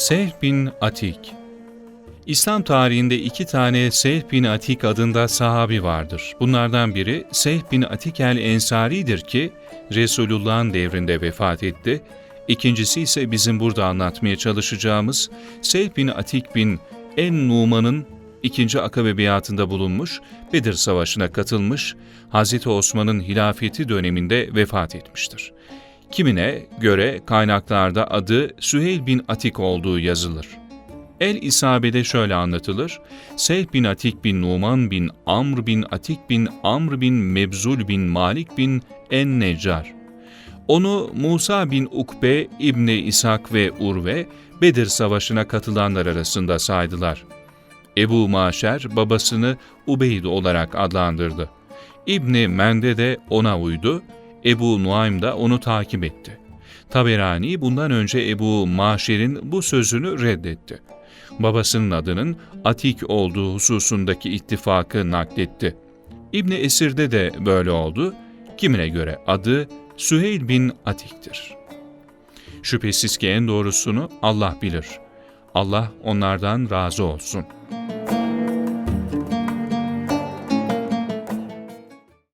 Sehf bin Atik İslam tarihinde iki tane Sehf bin Atik adında sahabi vardır. Bunlardan biri Sehf bin Atik el-Ensari'dir ki Resulullah'ın devrinde vefat etti. İkincisi ise bizim burada anlatmaya çalışacağımız Sehf bin Atik bin En-Numan'ın ikinci akabe biatında bulunmuş, Bedir Savaşı'na katılmış, Hz. Osman'ın hilafeti döneminde vefat etmiştir. Kimine göre kaynaklarda adı Süheyl bin Atik olduğu yazılır. El-İsabe'de şöyle anlatılır. Seyh bin Atik bin Numan bin Amr bin Atik bin Amr bin Mebzul bin Malik bin En-Neccar. Onu Musa bin Ukbe, İbni İshak ve Urve, Bedir Savaşı'na katılanlar arasında saydılar. Ebu Maşer babasını Ubeyd olarak adlandırdı. İbni Mende de ona uydu, Ebu Nuaym da onu takip etti. Taberani bundan önce Ebu Maşer'in bu sözünü reddetti. Babasının adının Atik olduğu hususundaki ittifakı nakletti. İbni Esir'de de böyle oldu. Kimine göre adı Süheyl bin Atik'tir. Şüphesiz ki en doğrusunu Allah bilir. Allah onlardan razı olsun.''